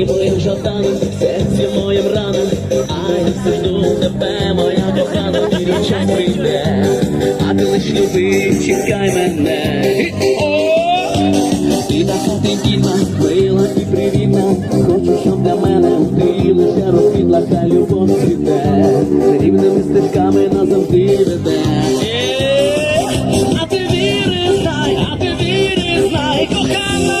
і моїм жаданим, серці моїм раном, а я все жду тебе, моя кохана, і річа прийде, а ти лиш люби, чекай мене. І така ти дідна, мила і привітна, хочу, щоб для мене ти лише розквітла, хай любов світе, рівними стежками назавжди веде. Е! А ти віри, знай, а ти віри, знай, кохана.